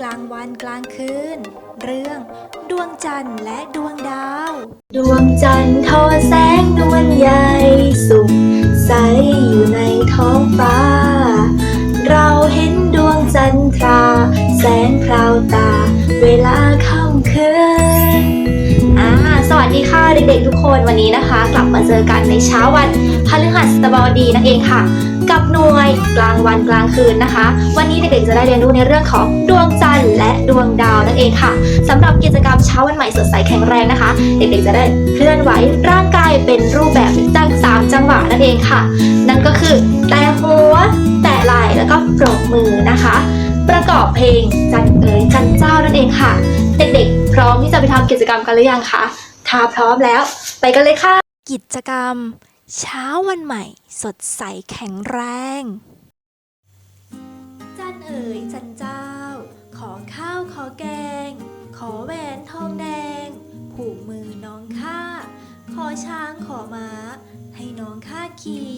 กลางวันกลางคืน เรื่อง ดวงจันทร์และดวงดาว ดวงจันทร์ทอแสงนวลใหญ่สุขใสอยู่ในท้องฟ้า เราเห็นดวงจันทรา แสงพราวตา เวลาค่ำคืนอ่าสวัสดีค่ะเด็กๆทุกคนวันนี้นะคะ กลับมาเจอกันในเช้าวันพฤหัสบดีนั่นเองค่ะ กับหน่วยกลางวันกลางคืนนะคะ วันนี้เด็กๆจะได้เรียนรู้ในเรื่องของดวงจันทร์และดวงดาวนั่นเองค่ะสำหรับกิจกรรมเช้าวันใหม่สดใสแข็งแรงนะคะ เด็กๆจะได้เคลื่อนไหวร่างกายเป็นรูปแบบจังสามจังหวะนั่นเองค่ะ นั่นก็คือแตะหัวแตะไหล่แล้วก็ปรบมือนะคะ ประกอบเพลงจันเอ๋ยจันเจ้านั่นเองค่ะ เด็กๆ พร้อมที่จะไปทำกิจกรรมกันหรือยังคะถ้าพร้อมแล้ว ไปกันเลยค่ะ กิจกรรม เช้าวันใหม่ สดใสแข็งแรง จันเอ๋ยจันเจ้า ขอข้าวขอแกง ขอแหวนทองแดง ผูกมือน้องข้า ขอช้างขอม้า ให้น้องข้าขี่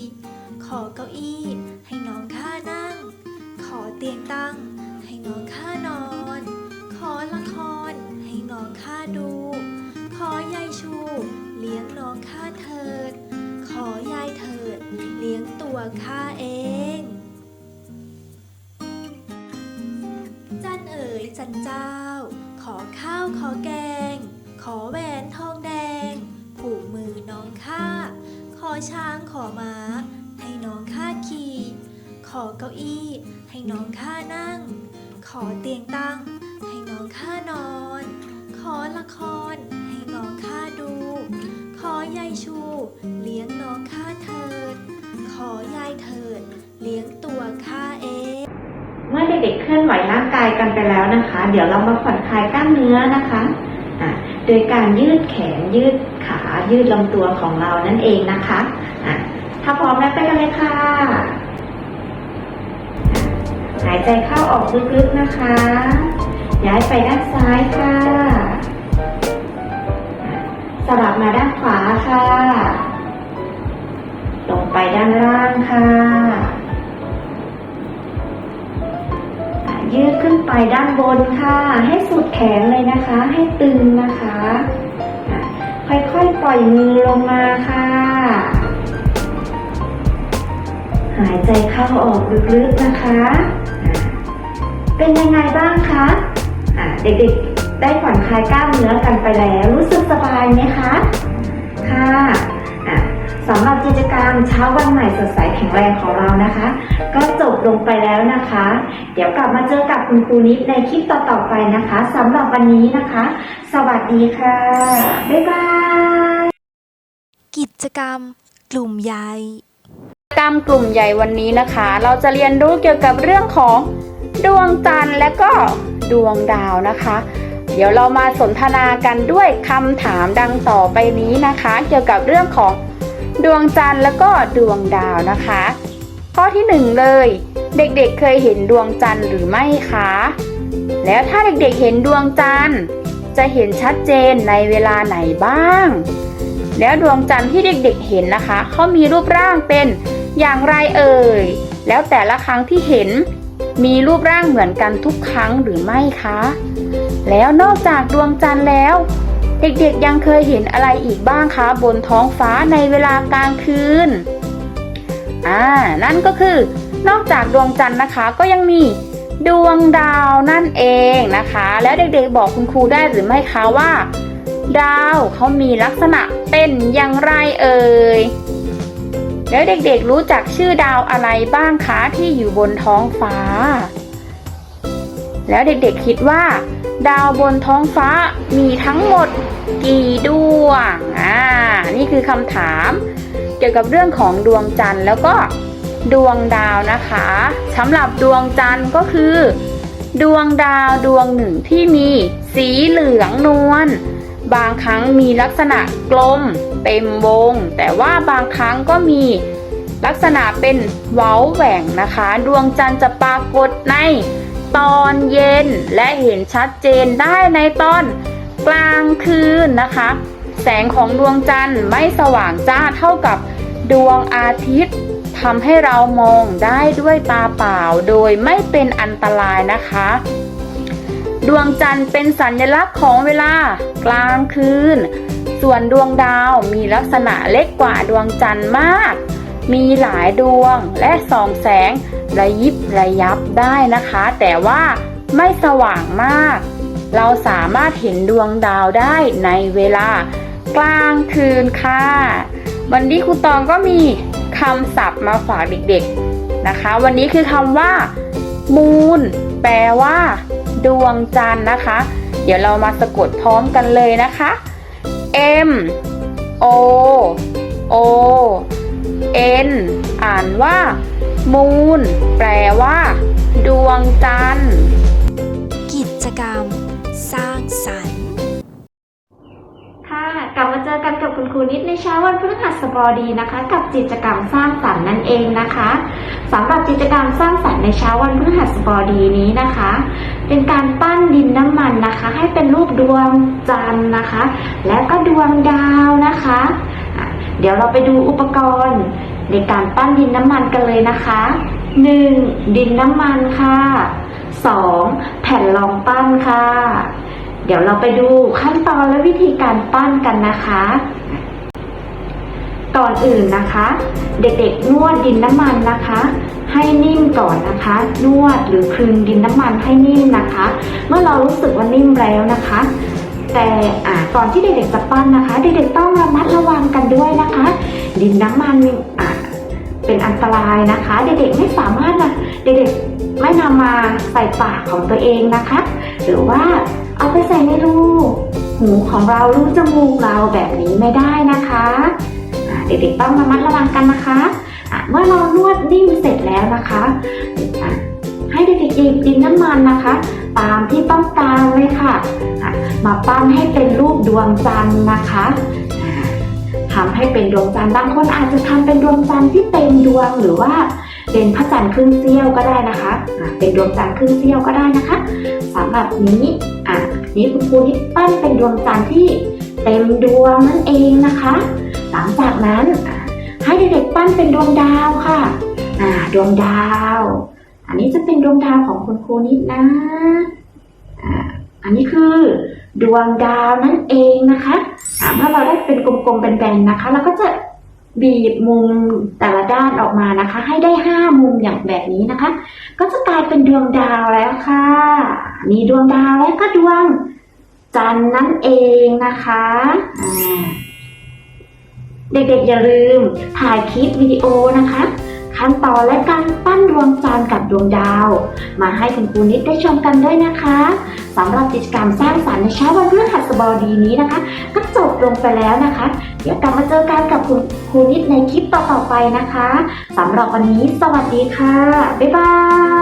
ขอเก้าอี้ ให้น้องข้านั่ง ขอเตียงตั้ง ข้าเอง จันเอ๋ยจันเจ้า ขอข้าวขอแกง ขอแหวนทองแดง ผูกมือน้องข้า ขอช้างขอม้า ให้น้องข้าขี่ ขอเก้าอี้ ให้น้องข้านั่ง ขอเตียงตั้ง ให้น้องข้านอน ขอละคร ให้น้องข้าดู ขอยายชู เลี้ยงน้องข้าเถิด อยายเถิด เลี้ยงตัวข้าเอง เมื่อเด็กๆเคลื่อนไหวร่างกายกันไปแล้วนะคะ เดี๋ยวเรามาผ่อนคลายกล้ามเนื้อนะคะะโดยการยืดแขนยืดขายืดลำตัวของเรานั่นเองนะคะะถ้าพร้อมแล้วไปกันเลยค่ะหายใจเข้าออกลึกๆนะคะ ย้ายไปด้านซ้ายค่ะ สลับมาด้านขวาค่ะ ด้านล่างค่ะ ยืดขึ้นไปด้านบนค่ะ ให้สุดแขนเลยนะคะ ให้ตึงนะคะ ค่อยๆปล่อยมือลงมาค่ะ หายใจเข้าออกลึกๆนะคะ เป็นยังไงบ้างคะะเด็กๆได้ผ่อนคลายกล้ามเนื้อกันไปแล้ว รู้สึกสบายไหมคะ กิจกรรมเช้าวันใหม่สดใสแข็งแรงของเรานะคะ ก็จบลงไปแล้วนะคะ เดี๋ยวกลับมาเจอกับคุณครูนิดในคลิปต่อๆไปนะคะสำหรับวันนี้นะคะ สวัสดีค่ะ บ๊ายบาย กิจกรรม กลุ่มใหญ่กรรมกลุ่มใหญ่วันนี้นะคะ เราจะเรียนรู้เกี่ยวกับเรื่องของดวงจันทร์และก็ดวงดาวนะคะ เดี๋ยวเรามาสนทนากันด้วยคำถามดังต่อไปนี้นะคะ เกี่ยวกับเรื่องของ ดวงจันทร์และก็ดวงดาวนะคะ ข้อที่หนึ่งเลย เด็กๆเเคยเห็นดวงจันทร์หรือไม่คะ แล้วถ้าเด็กๆเห็นดวงจันทร์ จะเห็นชัดเจนในเวลาไหนบ้าง แล้วดวงจันทร์ที่เด็กๆเห็นนะคะเขามีรูปร่างเป็นอย่างไรเอ่ย แล้วแต่ละครั้งที่เห็นมีรูปร่างเหมือนกันทุกครั้งหรือไม่คะ แล้วนอกจากดวงจันทร์แล้ว เด็กๆยังเคยเห็นอะไรอีกบ้างคะบนท้องฟ้าในเวลากลางคืน อ่า นั่นก็คือนอกจากดวงจันทร์นะคะก็ยังมีดวงดาวนั่นเองนะคะ แล้วเด็กๆบอกคุณครูได้หรือไม่คะว่า ดาวเขามีลักษณะเป็นอย่างไรเอ่ยแล้วเด็กๆรู้จักชื่อดาวอะไรบ้างคะที่อยู่บนท้องฟ้า แล้วเด็กๆคิดว่า ดาวบนท้องฟ้ามีทั้งหมดกี่ดวง อ่า นี่คือคำถาม เกี่ยวกับเรื่องของดวงจันทร์แล้วก็ดวงดาวนะคะสำหรับดวงจันทร์ก็คือ ดวงดาวดวงหนึ่งที่มีสีเหลืองนวลบางครั้งมีลักษณะกลมเต็มวง แต่ว่าบางครั้งก็มีลักษณะเป็นเว้าแหว่งนะคะ ดวงจันทร์จะปรากฏใน ตอนเย็น และเห็นชัดเจนได้ในตอนกลางคืนนะคะ แสงของดวงจันทร์ไม่สว่างจ้าเท่ากับดวงอาทิตย์ทำให้เรามองได้ด้วยตาเปล่าโดยไม่เป็นอันตรายนะคะ ดวงจันทร์เป็นสัญลักษณ์ของเวลากลางคืน ส่วนดวงดาวมีลักษณะเล็กกว่าดวงจันทร์มาก มีหลายดวงและส่องแสง ระยิบระยับได้นะคะ แต่ว่าไม่สว่างมาก เราสามารถเห็นดวงดาวได้ในเวลากลางคืนค่ะ วันนี้ครูตองก็มีคำศัพท์มาฝากเด็กๆนะคะ วันนี้คือคำว่ามูนแปลว่า ดวงจันทร์นะคะ เดี๋ยวเรามาสะกดพร้อมกันเลยนะคะ M O O N อ่านว่า มูนแปลว่า ดวงจันทร์ กิจกรรม สร้างสรรค์ ค่ะกลับมาเจอกันกับคุณครูนิดในเช้าวันพฤหัสบดีนะคะ กับกิจกรรมสร้างสรรค์นั่นเองนะคะสำหรับกิจกรรมสร้างสรรค์ในเช้าวันพฤหัสบดีนี้นะคะ เป็นการปั้นดินน้ำมันนะคะ ให้เป็นรูปดวงจันทร์นะคะ และก็ดวงดาวนะคะอะเดี๋ยวเราไปดูอุปกรณ์ ในการปั้นดินน้ำมันกันเลยนะคะ 1. ดินน้ำมันค่ะ 2. แผ่นรองปั้นค่ะ เดี๋ยวเราไปดูขั้นตอนและวิธีการปั้นกันนะคะ ก่อนอื่นนะคะ เด็กๆนวดดินน้ำมันนะคะ ให้นิ่มก่อนนะคะ นวดหรือคลึงดินน้ำมันให้นิ่มนะคะ เมื่อเรารู้สึกว่านิ่มแล้วนะคะแต่ก่อนที่เด็กๆจะปั้นนะคะ เด็กๆต้องระมัดระวังกันด้วยนะคะ ดินน้ำมัน เป็นอันตรายนะคะ เด็กๆไม่สามารถนะเด็กๆไม่นำมาใส่ปากของตัวเองนะคะ หรือว่าเอาไปใส่ในรูหูของเรารูจมูกเราแบบนี้ไม่ได้นะคะเด็กๆต้องระมัดระวังกันนะคะเมื่อเรานวดนิ่มเสร็จแล้วนะคะให้เด็กๆหยิบดินน้ำมันนะคะ ตามที่ต้องการเลยค่ะ มาปั้นให้เป็นรูปดวงจันทร์นะคะ อ่าทำให้เป็นดวงจันทร์บางคนอาจจะทำเป็นดวงจันทร์ที่เต็มดวงหรือว่าเป็นพระจันทร์ครึ่งเสี้ยวก็ได้นะคะเป็นดวงจันทร์ครึ่งเสี้ยวก็ได้นะคะสำหรับนี้อะนี้คุณครูนิดปั้นเป็นดวงจันทร์ที่เต็มดวงนั่นเองนะคะ หลังจากนั้นให้เด็กๆปั้นเป็นดวงดาวค่ะอ่าดวงดาว อันนี้จะเป็นดวงดาวของคุณครูนิดนะอ่าอันนี้คือดวงดาวนั่นเองนะคะ เมื่อเราได้เป็นกลมๆแบนๆนะคะ เราก็จะบีบมุมแต่ละด้านออกมานะคะ ให้ได้ห้ามุมอย่างแบบนี้นะคะ ก็จะกลายเป็นดวงดาวแล้วค่ะ มีดวงดาวและก็ดวงจันนั่นเองนะคะเด็กๆอย่าลืมถ่ายคลิปวิดีโอนะคะ ขั้นตอนและการปั้นดวงจันทร์กับดวงดาว มาให้คุณครูนิดได้ชมกันด้วยนะคะสำหรับกิจกรรมสร้างสรรค์ในเช้าวันพฤหัสบดีนี้นะคะ ก็จบลงไปแล้วนะคะ เดี๋ยวกลับมาเจอกันกับคุณครูนิดในคลิปต่อๆไปนะคะสำหรับวันนี้สวัสดีค่ะ บ๊ายบาย